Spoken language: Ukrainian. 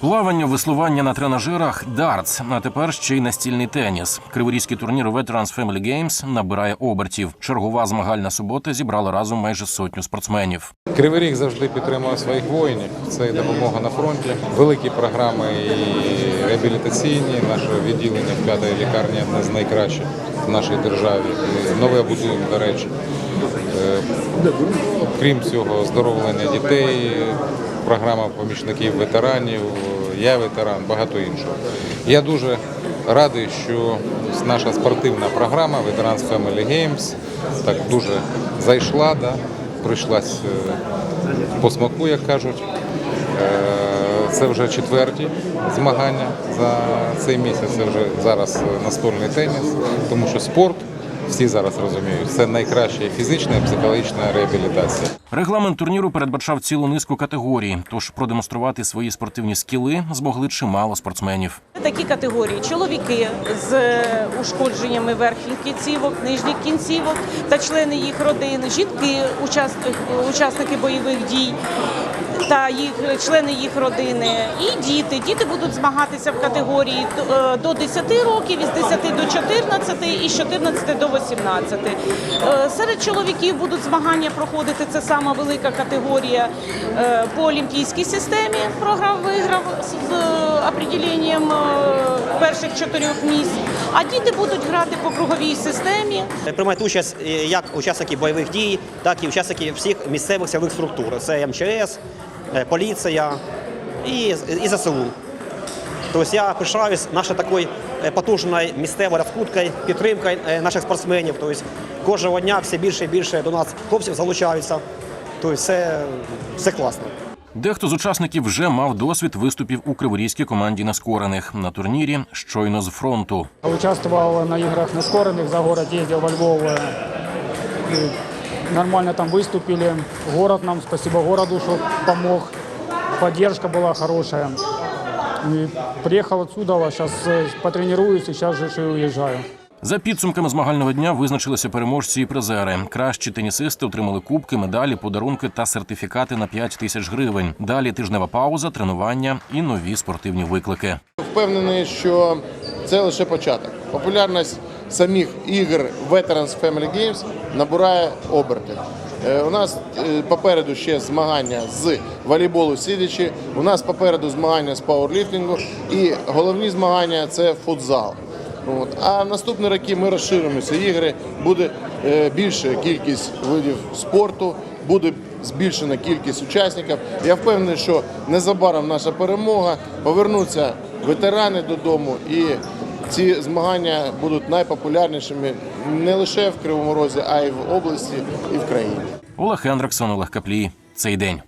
Плавання, веслування на тренажерах, дартс, а тепер ще й настільний теніс. Криворізький турнір Veterans Family Games набирає обертів. Чергова змагальна субота зібрала разом майже сотню спортсменів. Кривий Ріг завжди підтримує своїх воїнів. Це допомога на фронті. Великі програми і реабілітаційні. Наше відділення п'ятої лікарні одне з найкращих в нашій державі. Нове будуємо, до речі. Е, Крім цього, оздоровлення дітей, програма помічників ветеранів, я ветеран, багато іншого. Я дуже радий, що наша спортивна програма Veterans Family Games так дуже зайшла, да, прийшлась е, по смаку, як кажуть. Е, Це вже четверті змагання за цей місяць. Це вже зараз настольний теніс, тому що спорт. Всі зараз розуміють, це найкраща фізична і психологічна реабілітація. Регламент турніру передбачав цілу низку категорій, тож продемонструвати свої спортивні скіли змогли чимало спортсменів. Такі категорії: чоловіки з е, ушкодженнями верхніх кінцівок, нижніх кінцівок та члени їх родин, жінки, учасники, учасники бойових дій та їх члени їх родини, і діти. Діти будуть змагатися в категорії е, до 10 років, із 10 до 14 і з 14 до 18. Е, Серед чоловіків будуть змагання проходити. Це сама велика категорія е, по олімпійській системі. Програв виграв з определенням перших чотирьох місць. А діти будуть грати по круговій системі. Приймають участь е, як учасники бойових дій, так і учасники всіх місцевих силових структур. Це МЧС, е, поліція і, і ЗСУ. Тобто я пишаюсь нашою такою е, потужною місцевою розкруткою, підтримкою е, наших спортсменів. Тобто кожного дня все більше і більше до нас хлопців залучаються. Тобто це, це класно. Дехто з учасників вже мав досвід виступів у криворізькій команді нескорених на турнірі щойно з фронту. Участвовал на играх нескоренных, за город ездил во Львов. э, и Нормально там выступили. Город нам, спасибо городу, что помог. Поддержка была хорошая. И приехал отсюда, сейчас потренируюсь и сейчас же и уезжаю. За підсумками змагального дня визначилися переможці і призери. Кращі тенісисти отримали кубки, медалі, подарунки та сертифікати на 5 тисяч гривень. Далі тижнева пауза, тренування і нові спортивні виклики. Впевнений, що це лише початок. Популярність самих ігор Veterans Family Games набирає оберти. Е, У нас е, попереду ще змагання з волейболу сидячи. У нас попереду змагання з пауерліфтингу і головні змагання це футзал. От. А в наступні роки ми розширимо ці ігри. Буде е, більша кількість видів спорту, буде збільшена кількість учасників. Я впевнений, що незабаром наша перемога повернуться ветерани додому, і ці змагання будуть найпопулярнішими не лише в Кривому Розі, а й в області і в країні. Олег Хендриксон, Олег Каплій. Цей день.